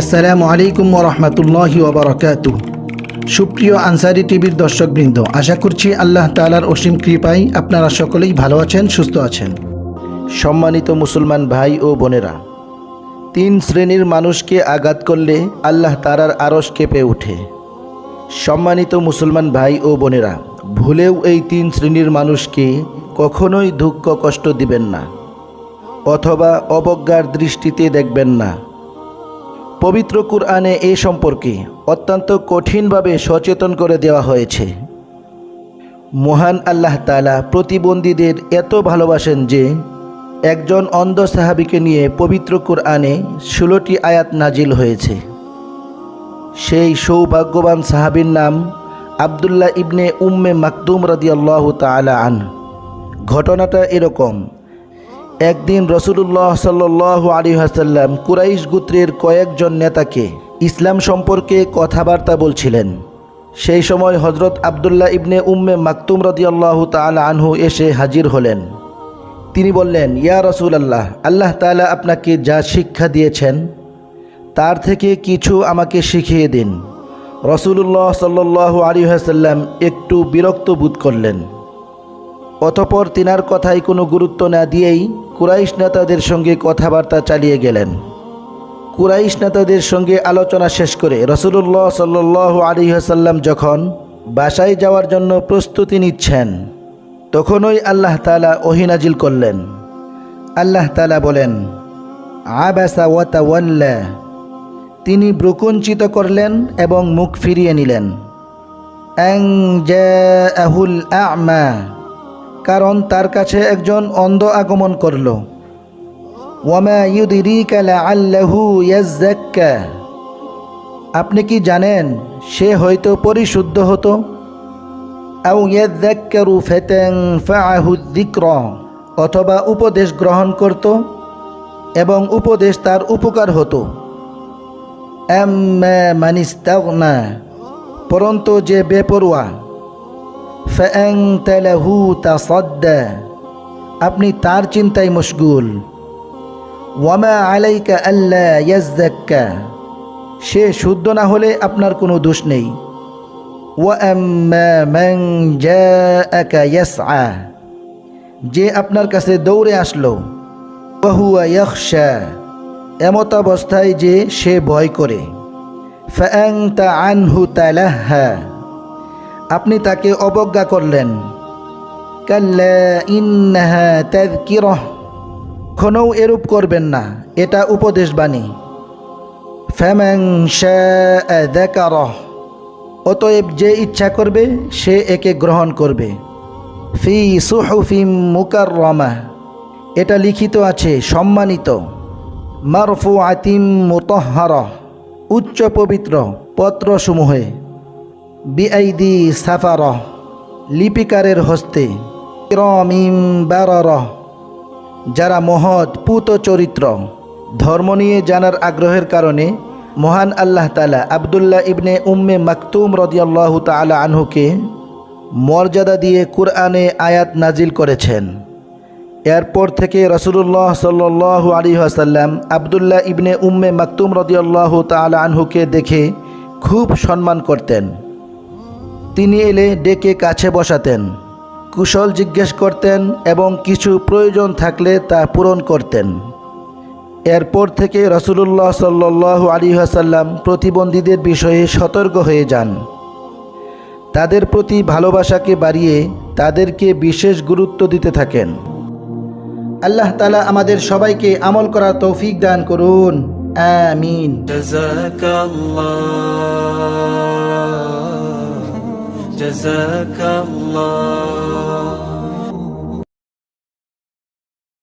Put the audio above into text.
আসসালামু আলাইকুম রহমতুল্লাহি ওবরাকাতু সুপ্রিয় আনসারি টিভির দর্শকবৃন্দ, আশা করছি আল্লাহ তালার অসীম কৃপায় আপনারা সকলেই ভালো আছেন, সুস্থ আছেন। সম্মানিত মুসলমান ভাই ও বোনেরা, তিন শ্রেণির মানুষকে আঘাত করলে আল্লাহ তারার আরস কেঁপে ওঠে। সম্মানিত মুসলমান ভাই ও বোনেরা, ভুলেও এই তিন শ্রেণির মানুষকে কখনোই দুঃখ কষ্ট দিবেন না, অথবা অবজ্ঞার দৃষ্টিতে দেখবেন না। পবিত্র কুরআনে এ সম্পর্কে অত্যন্ত কঠিনভাবে সচেতন করে দেওয়া হয়েছে। মহান আল্লাহ তালা প্রতিবন্ধীদের এত ভালোবাসেন যে, একজন অন্ধ সাহাবিকে নিয়ে পবিত্র কুরআনে ষোলোটি আয়াত নাজিল হয়েছে। সেই সৌভাগ্যবান সাহাবীর নাম আবদুল্লাহ ইবনে উম্মে মাকদুম রাদিয়াল্লাহু তাআলা আন ঘটনাটা এরকম একদিন রসুল্লাহ সাল্লাহ আলী হাসাল্লাম কুরাইশ গোত্রের কয়েকজন নেতাকে ইসলাম সম্পর্কে কথাবার্তা বলছিলেন। সেই সময় হজরত আবদুল্লাহ ইবনে উম্মে মাকতুম রদিয়াল্লাহ তাল আনহু এসে হাজির হলেন। তিনি বললেন, ইয়া রসুল আল্লাহ আল্লাহ তালা আপনাকে যা শিক্ষা দিয়েছেন, তার থেকে কিছু আমাকে শিখিয়ে দিন। রসুল্লাহ সাল্লাহ আলী হাসাল্লাম একটু বিরক্ত বোধ করলেন। অতপর তিনার কথায় কোনো গুরুত্ব না দিয়েই কুরাইশ নেতাদের সঙ্গে কথাবার্তা চালিয়ে গেলেন। কুরাইশ নেতাদের সঙ্গে আলোচনা শেষ করে রসুল্লাহ সাল্লাহ আলী হাসাল্লাম যখন বাসায় যাওয়ার জন্য প্রস্তুতি নিচ্ছেন, তখনই আল্লাহ তালা ওহিনাজিল করলেন। আল্লাহ তালা বলেন, আবাসা ওয়াতা ওয়াল্লা তিনি ব্রুকুঞ্চিত করলেন এবং মুখ ফিরিয়ে নিলেন। অ্যাং আহুল আমা। কারণ তার কাছে একজন অন্ধ আগমন করল। আপনি কি জানেন সে হয়তো পরিশুদ্ধ হতো? অথবা উপদেশ গ্রহণ করত এবং উপদেশ তার উপকার হতো। আম্মা মানিস্তাগনা, পরন্তু যে বেপরোয়া। ফ্যাংতালাহু তাসদ্দা আপনি তার চিন্তায় মশগুল। ওয়ামা আলাইকা আল্লাহ ইয়াজ্জাক্কা সে শুদ্ধ না হলে আপনার কোনো দোষ নেই। যে আপনার কাছে দৌড়ে আসলো। ওয়াহুয়া ইয়াখশা এমত অবস্থায় যে সে ভয় করে। ফ্যাংতা আনহু তালাহা আপনি তাকে অবজ্ঞা করলেন। কোনও এরূপ করবেন না, এটা উপদেশবাণী ফ্যামাং শাহ অতএব যে ইচ্ছা করবে, সে একে গ্রহণ করবে। ফি সুহুফিম মুকাররমা। এটা লিখিত আছে, সম্মানিত। মারফু আতিম মুতহর উচ্চ পবিত্র পত্রসমূহে। বিআইদি সাফার, লিপিকারের হস্তে রমিম বারর, যারা মহৎ পুত চরিত্র, ধর্ম নিয়ে জানার আগ্রহের কারণে মহান আল্লাহ তালা আবদুল্লাহ ইবনে উম্মে মাকতুম রদিয়াল্লাহ তালা আনহুকে মর্যাদা দিয়ে কুরআনে আয়াত নাজিল করেছেন। এরপর থেকে রসুল্লাহ সাল্লাহ আলী আসাল্লাম আবদুল্লাহ ইবনে উম্মে মাকতুম রদিয়াল্লাহ তালা আনহুকে দেখে খুব সম্মান করতেন। তিনি এলে ডেকে কাছে বসাতেন, কুশল জিজ্ঞেস করতেন এবং কিছু প্রয়োজন থাকলে তা পূরণ করতেন। এরপর থেকে রসুলুল্লাহ সাল্লু আলী আসাল্লাম প্রতিবন্ধীদের বিষয়ে সতর্ক হয়ে যান। তাদের প্রতি ভালোবাসাকে বাড়িয়ে তাদেরকে বিশেষ গুরুত্ব দিতে থাকেন। আল্লাহ তালা আমাদের সবাইকে আমল করার তৌফিক দান করুন। আমিন। جزاك الله